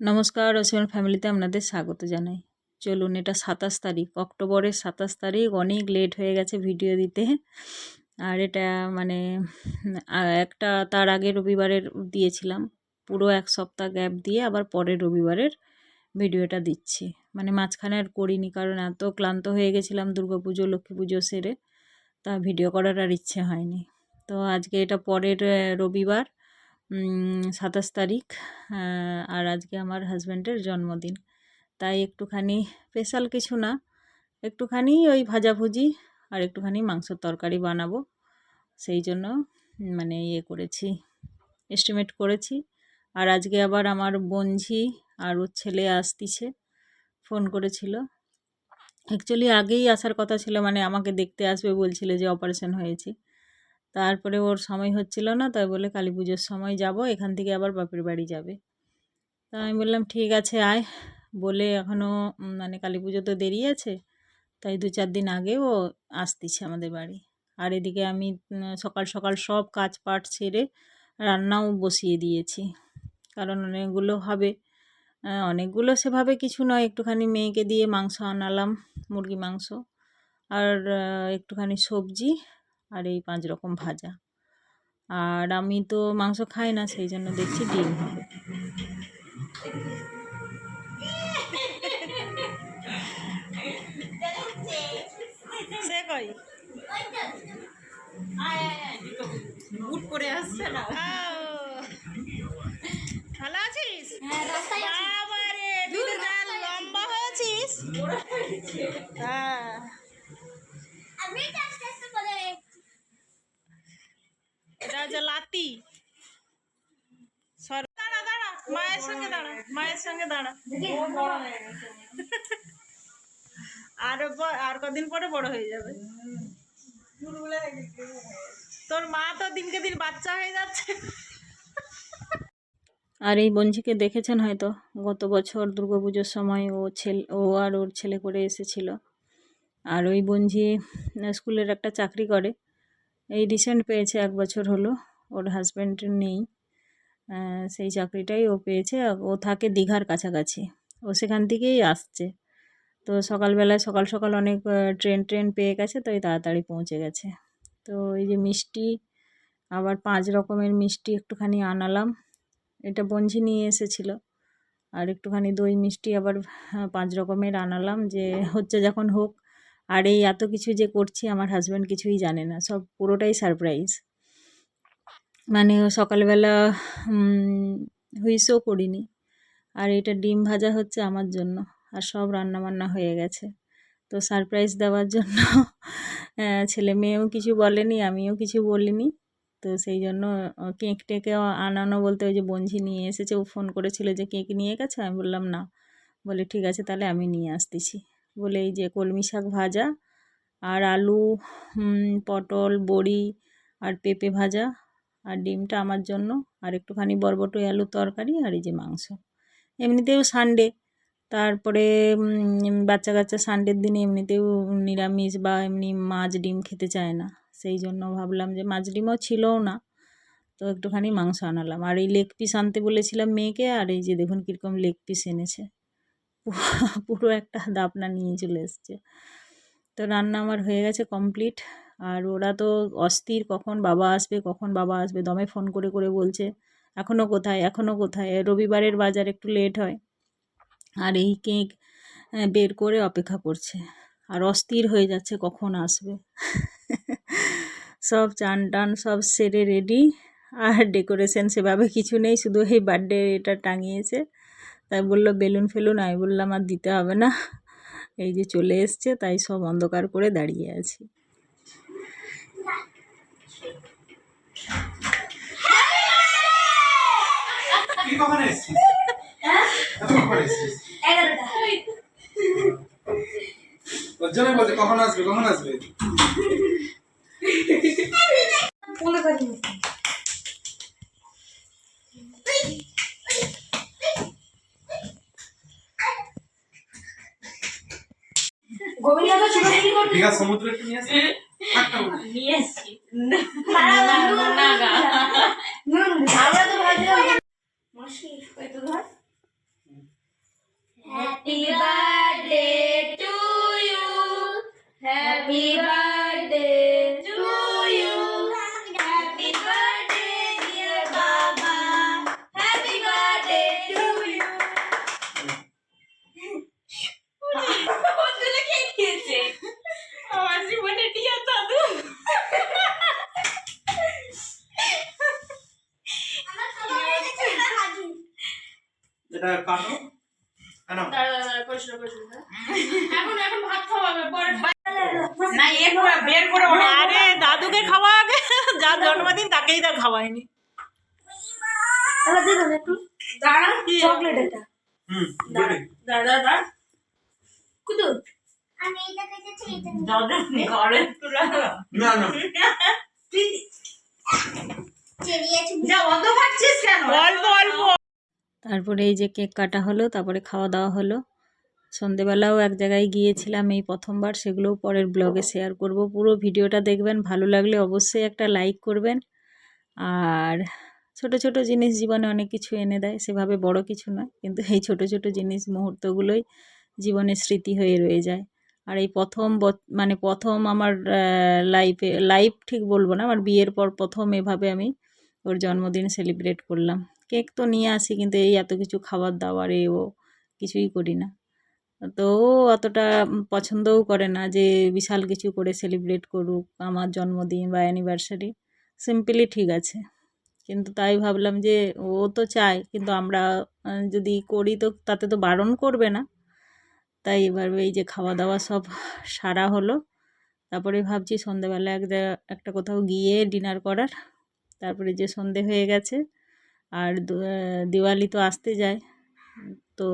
নমস্কার রসিমন ফ্যামিলিতে আপনাদের স্বাগত জানাই। চলুন, এটা সাতাশ তারিখ, অক্টোবরের সাতাশ তারিখ, অনেক লেট হয়ে গেছে ভিডিও দিতে। আর এটা মানে একটা তার আগে রবিবারের দিয়েছিলাম। পুরো এক সপ্তাহ গ্যাপ দিয়ে আবার পরের রবিবারের ভিডিওটা দিচ্ছি। মানে মাঝখানে আর করিনি, কারণ এত ক্লান্ত হয়ে গেছিলাম দুর্গা পুজো, লক্ষ্মী পুজো সেরে। তা ভিডিও করার আর ইচ্ছে হয়নি। তো আজকে এটা পরের রবিবার। সাতাশ তারিখ আর আজকে আমার হাজব্যান্ডের জন্মদিন। তাই একটুখানি স্পেশাল কিছু না, একটুখানি ওই ভাজাভুজি আর একটুখানি মাংসর তরকারি বানাবো। সেই জন্য মানে ইয়ে করেছি এস্টিমেট করেছি। আর আজকে আবার আমার বঞ্ঝি আর ওর ছেলে আসতিছে ফোন করেছিল। অ্যাকচুয়ালি আগেই আসার কথা ছিল মানে আমাকে দেখতে আসবে বলছিল যে অপারেশন হয়েছে। তারপরে ওর সময় হচ্ছিল না, তাই বলে কালী পুজোর সময় যাব, এখান থেকে আবার বাপের বাড়ি যাবে। তা আমি বললাম, ঠিক আছে, আয়। বলে এখনও মানে কালী পুজো তো দেরি আছে, তাই দু চার দিন আগে ও আসতিছে আমাদের বাড়ি। আর এদিকে আমি সকাল সকাল সব কাজ পাট ছেড়ে রান্নাও বসিয়ে দিয়েছি। কারণ অনেকগুলো হবে অনেকগুলো সেভাবে কিছু নয়, একটুখানি মেয়েকে দিয়ে মাংস আনালাম, মুরগি মাংস, আর একটুখানি সবজি আর এই পাঁচ রকম ভাজা। আর আমি তো মাংস খাই না সেই জন্য দেখছি ডিম হবে। সে কই? বুট করে আসছে না। ভালো আছিস? বাবারে তো লম্বা হয়েছিস? হ্যাঁ। এটা লাতি। দাঁড়া দাঁড়া, মায়ের সঙ্গে দাঁড়া, মায়ের সঙ্গে দাঁড়া। আর আর কদিন পরে বড় হয়ে যাবে। তোর মা তো দিনকে দিন বাচ্চা হয়ে যাচ্ছে। আর এই বঞ্জিকে দেখেছেন হয়তো? গত বছর দুর্গাপুজোর সময় ও ছেলে ও আর ওর ছেলে করে এসেছিল। আর ওই বঞ্জি স্কুলের একটা চাকরি করে। এই রিসেন্ট পেয়েছে এক বছর হলো। ওর হাজব্যান্ড নেই। সেই চাকরিটাই ও পেয়েছে। ও থাকে দীঘার কাছাকাছি। ও সেখান থেকেই আসছে। তো সকালবেলায় সকাল সকাল অনেক ট্রেন ট্রেন পেয়ে গেছে তাই তাড়াতাড়ি পৌঁছে গেছে। তো এই যে মিষ্টি আবার পাঁচ রকমের মিষ্টি একটুখানি আনালাম। এটা বঞ্ঝি নিয়ে এসেছিল। আর একটুখানি দই মিষ্টি আবার হ্যাঁ, পাঁচ রকমের আনালাম যে হচ্ছে যখন হোক আর এই এত কিছু যে করছি, আমার হাজব্যান্ড কিছুই জানে না। সব পুরোটাই সারপ্রাইজ মানে সকালবেলা হুইসও করিনি। আর এটা ডিম ভাজা হচ্ছে আমার জন্য। আর সব রান্না বান্না হয়ে গেছে। তো সারপ্রাইজ দেওয়ার জন্য ছেলে মেয়েও কিছু বলেনি, আমিও কিছু বলিনি। তো সেই জন্য কেক টেকে আনানো বলতে ওই যে বঞ্জি নিয়ে এসেছে। ও ফোন করেছিল যে, কেক নিয়ে গেছে? আমি বললাম, না। বলে, ঠিক আছে, তাহলে আমি নিয়ে আসতেছি। বলে এই যে কলমি শাক ভাজা আর আলু পটল, বড়ি আর পেঁপে ভাজা আর ডিমটা আমার জন্য আর একটুখানি বরবটি আলু তরকারি আর এই যে মাংস। এমনিতেও সানডে তারপরে বাচ্চা কাচ্চা সানডের দিনে এমনিতেও নিরামিষ বা এমনি মাছ ডিম খেতে চায় না। সেই জন্য ভাবলাম যে মাছ ডিমও ছিলও না, তো একটুখানি মাংস আনালাম। আর এই লেগ পিস আনতে বলেছিলাম মেয়েকে আর এই যে দেখুন কীরকম লেগ পিস এনেছে। পুরো একটা দাপনা নিয়ে চলে এসছে। তো রান্না আমার হয়ে গেছে কমপ্লিট আর ওরা তো অস্থির, কখন বাবা আসবে, কখন বাবা আসবে, দমে ফোন করে করে বলছে এখনও কোথায় এখনও কোথায়? রবিবারের বাজার একটু লেট হয় আর এই কেক বের করে অপেক্ষা করছে। আর অস্থির হয়ে যাচ্ছে কখন আসবে। সব চান টান সব সেরে রেডি আর ডেকোরেশন সেভাবে কিছু নেই, শুধু এই বার্থডে এটা টাঙিয়েছে। তাই বলল বেলুন ফেলুন আমি বললাম আর দিতে হবে না। এই যে চলে এসছে তাই সব অন্ধকার করে দাঁড়িয়ে আছি। কখন এসেছিস? এত কখন এসেছিস? সমুদ্র নিয়ে আসি। একটা বলি। Happy birthday to you. Happy birthday to you. Happy birthday, dear Baba. Happy birthday to you. তুলে কে খেয়েছে আমার জীবনে টিয়া দাদু এটা কাটো কেন এখন এখন ভাত খাওয়াবে পরে না এ করে বের করে ওঠে আরে দাদুকে খাওয়া আগে যার জন্মদিন তাকেই তো খাওয়ায়নি। এটা। অল্প অল্প। তারপরে এই যে কেক কাটা হলো, তারপরে খাওয়া দাওয়া হলো। সন্ধেবেলাও এক জায়গায় গিয়েছিলাম এই প্রথমবার, সেগুলোও পরের ব্লগে শেয়ার করব। পুরো ভিডিওটা দেখবেন, ভালো লাগলে অবশ্যই একটা লাইক করবেন। আর ছোট ছোট জিনিস জীবনে অনেক কিছু এনে দেয়, সেভাবে বড় কিছু নয় কিন্তু এই ছোট ছোট জিনিস মুহূর্তগুলোই জীবনের স্মৃতি হয়ে রয়ে যায়। আর এই প্রথম মানে প্রথম আমার লাইফে লাইফ ঠিক বলব না, আমার বিয়ের পর প্রথম এভাবে আমি ওর জন্মদিন সেলিব্রেট করলাম। কেক তো নিয়ে আসি কিন্তু এই এত কিছু খাবার দাবার এ ও কিছুই করি না। তো ও অতটা পছন্দও করে না যে বিশাল কিছু করে সেলিব্রেট করুক, আমার জন্মদিন বা অ্যানিভার্সারি সিম্পলি ঠিক আছে। কিন্তু তাই ভাবলাম যে ও তো চায়, কিন্তু আমরা যদি করি তো তাতে তো বারণ করবে না। তাই এবার এই যে খাওয়া দাওয়া সব সারা হলো, তারপরে ভাবছি সন্ধেবেলা এক একটা কোথাও গিয়ে ডিনার করার, তারপরে যে সন্ধে হয়ে গেছে আর দিওয়ালি তো আসতে যায়। তো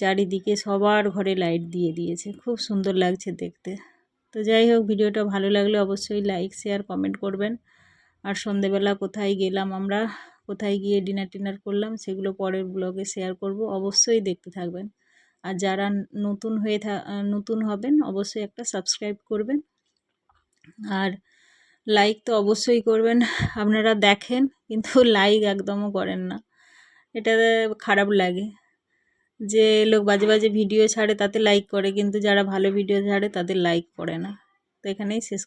চারিদিকে সবার ঘরে লাইট দিয়ে দিয়েছে। খুব সুন্দর লাগছে দেখতে। তো যাই হোক, ভিডিওটা ভালো লাগলে অবশ্যই লাইক শেয়ার কমেন্ট করবেন। আর সন্ধেবেলা কোথায় গেলাম আমরা, কোথায় গিয়ে ডিনার টিনার করলাম, সেগুলো পরের ব্লগে শেয়ার করব। অবশ্যই দেখতে থাকবেন। আর যারা নতুন হয়ে থা নতুন হবেন, অবশ্যই একটা সাবস্ক্রাইব করবেন। আর লাইক তো অবশ্যই করবেন। আপনারা দেখেন, কিন্তু লাইক একদমও করেন না। এটা খারাপ লাগে। যে লোক বাজে বাজে ভিডিও ছাড়ে, তাতে লাইক করে, কিন্তু যারা ভালো ভিডিও ছাড়ে, তাদের লাইক করে না। তো এখানেই শেষ